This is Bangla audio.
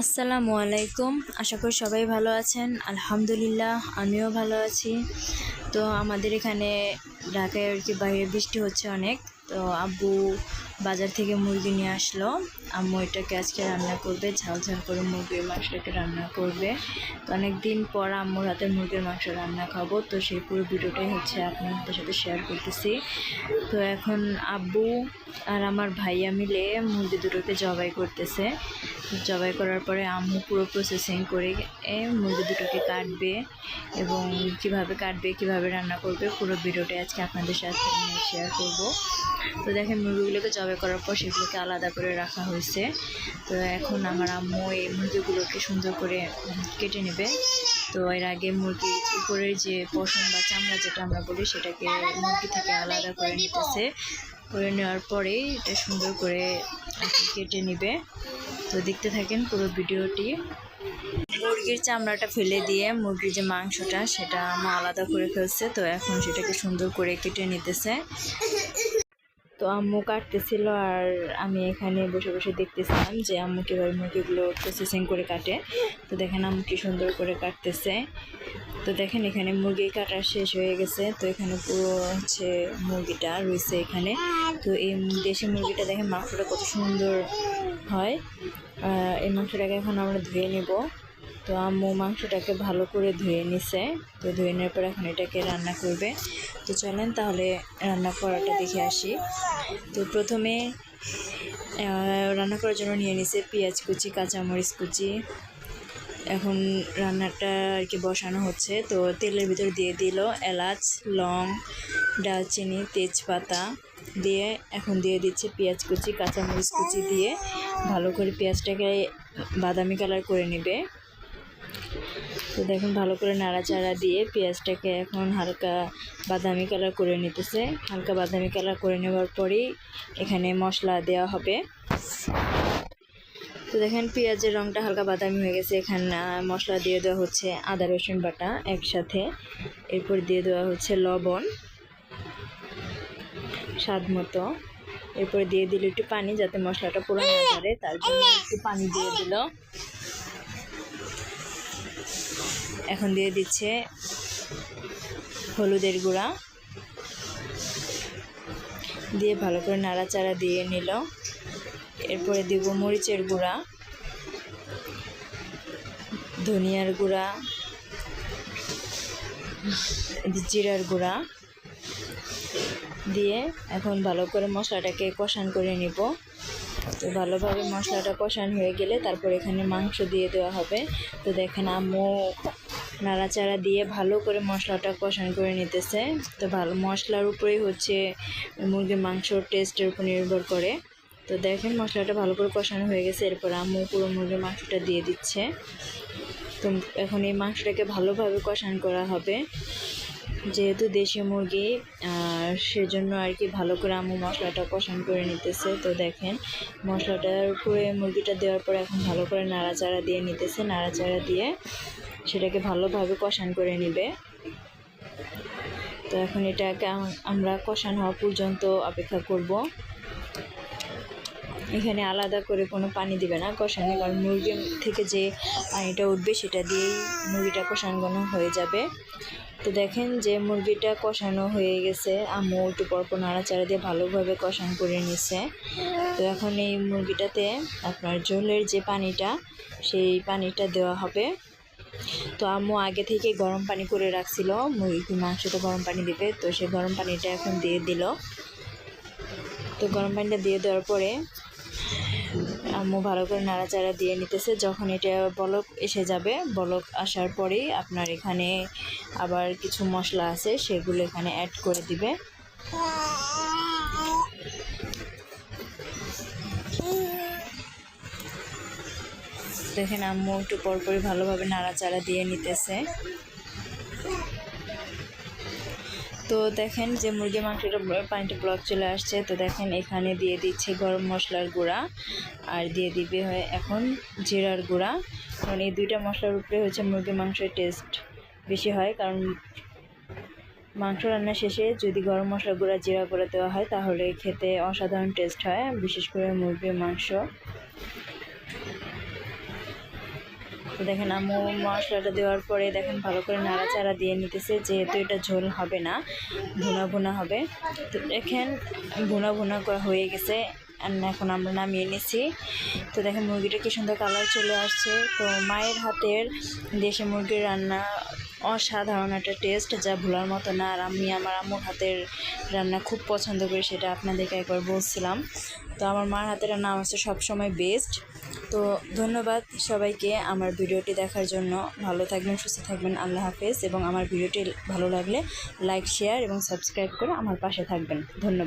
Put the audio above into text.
আসসালামু আলাইকুম। আশা করি সবাই ভালো আছেন। আলহামদুলিল্লাহ আমিও ভালো আছি। তো আমাদের এখানে ঢাকায় আর কি বাইরে বৃষ্টি হচ্ছে অনেক। তো আব্বু বাজার থেকে মুরগি নিয়ে আসলো। আম্মু এটাকে আজকে রান্না করবে, ঝাল ঝাল করে মুরগির মাংসটাকে রান্না করবে। তো অনেক দিন পর আম্মুর হাতে মুরগির মাংস রান্না খাব। তো সেই পুরো ভিডিওটাই হচ্ছে আপনাদের সাথে শেয়ার করতেছি। তো এখন আব্বু আর আমার ভাইয়া মিলে মুরগি দুটোকে জবাই করতেছে। জবাই করার পরে আম্মু পুরো প্রসেসিং করে মুরগি দুটোকে কাটবে এবং কীভাবে কাটবে, কীভাবে রান্না করবে, পুরো ভিডিওটা আজকে আপনাদের সাথে শেয়ার করব। তো দেখেন, মুরগিগুলোকে জবাই করার পর সেগুলোকে আলাদা করে রাখা হয়েছে। তো এখন আমার আম্মু এই মুরগিগুলোকে সুন্দর করে কেটে নেবে। তো এর আগে মুরগির উপরের যে পশম বা চামড়া যেটা আমরা বলি, সেটাকে মুরগি থেকে আলাদা করে নিতেছে। করে নেওয়ার পরে এটা সুন্দর করে কেটে নেবে। তো দেখতে থাকেন পুরো ভিডিওটি। মুরগির চামড়াটা ফেলে দিয়ে মুরগির যে মাংসটা, সেটা আমা আলাদা করে ফেলছে। তো এখন সেটাকে সুন্দর করে কেটে নিতেছে। তো আম্মু কাটতেছিল আর আমি এখানে বসে বসে দেখতেছিলাম যে আম্মু কীভাবে মুরগিগুলো প্রসেসিং করে কাটে। তো দেখেন আম্মু কি সুন্দর করে কাটতেছে। তো দেখেন এখানে মুরগি কাটা শেষ হয়ে গেছে। তো এখানে পুরো হচ্ছে মুরগিটা রয়েছে এখানে। তো এই দেশি মুরগিটা দেখেন মাংসটা কত সুন্দর হয়। এই মাংসটাকে এখন আমরা ধুয়ে নেব। তো আম্মু মাংসটাকে ভালো করে ধুয়ে নিছে। তো ধুয়ে নেওয়ার পর এখন এটাকে রান্না করবে। তো চলেন তাহলে রান্না করাটা দেখে আসি। তো প্রথমে রান্না করার জন্য নিয়ে নিছে পেঁয়াজ কুচি, কাঁচামরিচ কুচি। এখন রান্নাটা আর কি বসানো হচ্ছে। তো তেলের ভিতর দিয়ে দিল এলাচ, লং, ডালচিনি, তেজপাতা দিয়ে এখন দিয়ে দিচ্ছে পেঁয়াজ কুচি, কাঁচামরিচ কুচি দিয়ে। ভালো করে পেঁয়াজটাকে বাদামি কালার করে নেবে। তো দেখুন, ভালো করে নাড়াচাড়া দিয়ে পেঁয়াজটাকে এখন হালকা বাদামি কালার করে নিতেছে। হালকা বাদামি কালার করে নেওয়ার পরেই এখানে মশলা দেওয়া হবে। তো দেখেন, পেঁয়াজের রঙটা হালকা বাদামি হয়ে গেছে। এখানে মশলা দিয়ে দেওয়া হচ্ছে আদা, রসুন বাটা একসাথে। এরপর দিয়ে দেওয়া হচ্ছে লবণ, স্বাদ মতো। এরপরে দিয়ে দিল একটু পানি যাতে মশলাটা পুরো না ধরে, তার জন্য একটু পানি দিয়ে দিল। এখন দিয়ে দিচ্ছে হলুদের গুঁড়া। দিয়ে ভালো করে নাড়াচাড়া দিয়ে নিল। এরপরে দিব মরিচের গুঁড়া, ধনিয়ার গুঁড়া, জিরার গুঁড়া। দিয়ে এখন ভালো করে মশলাটাকে কষান করে নিব। তো ভালোভাবে মশলাটা কষান হয়ে গেলে তারপর এখানে মাংস দিয়ে দেওয়া হবে। তো দেখেন আম্মু নাড়াচাড়া দিয়ে ভালো করে মশলাটা কষান করে নিতেছে। তো ভালো, মশলার উপরেই হচ্ছে মুরগির মাংসর টেস্টের উপর নির্ভর করে। তো দেখেন মশলাটা ভালো করে কষানো হয়ে গেছে, এরপর আম্মু পুরো মুরগির মাংসটা দিয়ে দিচ্ছে। তো এখন এই মাংসটাকে ভালোভাবে কষান করা হবে। যেহেতু দেশি মুরগি, আর সেজন্য আর কি ভালো করে আম্মু মশলাটা কষান করে নিতেছে। তো দেখেন, মশলাটার উপরে মুরগিটা দেওয়ার পর এখন ভালো করে নাড়াচাড়া দিয়ে নিতেছে। নাড়াচাড়া দিয়ে সেটাকে ভালোভাবে কষান করে নিবে। তো এখন এটাকে আমরা কষান হওয়া পর্যন্ত অপেক্ষা করব। এখানে আলাদা করে কোনো পানি দিবে না কষানো, কারণ মুরগি থেকে যে পানিটা উঠবে সেটা দিয়েই মুরগিটা কষানো হয়ে যাবে। তো দেখেন যে মুরগিটা কষানো হয়ে গেছে। আম্মু একটু পরপর নাড়াচাড়া দিয়ে ভালোভাবে কষান করে নিছে। তো এখন এই মুরগিটাতে আপনার ঝোলের যে পানিটা, সেই পানিটা দেওয়া হবে। তো আম্মু আগে থেকে গরম পানি করে রাখছিল। মুরগি মাংসটা গরম পানি দিবে। তো সেই গরম পানিটা এখন দিয়ে দিল। তো গরম পানিটা দিয়ে দেওয়ার পরে আম্মু ভালো করে নাড়াচাড়া দিয়ে নিতেছে। যখন এটা বলক এসে যাবে, বলক আসার পরেই আপনার এখানে আবার কিছু মশলা আছে, সেগুলো এখানে অ্যাড করে দিবে। দেখেন আম্মু একটু পরপরই ভালোভাবে নাড়াচাড়া দিয়ে নিতেছে। তো দেখেন যে মুরগি মাংসটা পানিটা ব্লক চলে আসছে। তো দেখেন এখানে দিয়ে দিচ্ছে গরম মশলার গুঁড়া আর দিয়ে দিবে হয় এখন জিরার গুঁড়া। কারণ এই দুইটা মশলার উপরে হচ্ছে মুরগি মাংসের টেস্ট বেশি হয়। কারণ মাংস রান্না শেষে যদি গরম মশলা গুঁড়া জিরা গুঁড়া দেওয়া হয়, তাহলে খেতে অসাধারণ টেস্ট হয়। বিশেষ করে মুরগির মাংস। তো দেখেন আমু মশলাটা দেওয়ার পরে দেখেন ভালো করে নাড়াচাড়া দিয়ে নিতেছে, যেহেতু এটা ঝোল হবে না, ভুনা ভুনা হবে। তো দেখেন ভুনা ভুনা হয়ে গেছে এখন আমরা নামিয়ে নিছি। তো দেখেন মুরগিটা কি সুন্দর কালার চলে আসছে। তো মায়ের হাতের দেশে মুরগির রান্না অসাধারণ একটা টেস্ট যা ভোলার মতো না। আর আমি আমার আম্মুর হাতের রান্না খুব পছন্দ করি, সেটা আপনাদেরকে একবার বলছিলাম। তো আমার মার হাতের রান্না আমার সবসময় বেস্ট তো ধন্যবাদ সবাইকে আমার ভিডিওটি দেখার জন্য। ভালো থাকবেন, সুস্থ থাকবেন, আল্লাহ হাফেজ। এবং আমার ভিডিওটি ভালো লাগলে লাইক শেয়ার এবং সাবস্ক্রাইব করে আমার পাশে থাকবেন। ধন্যবাদ।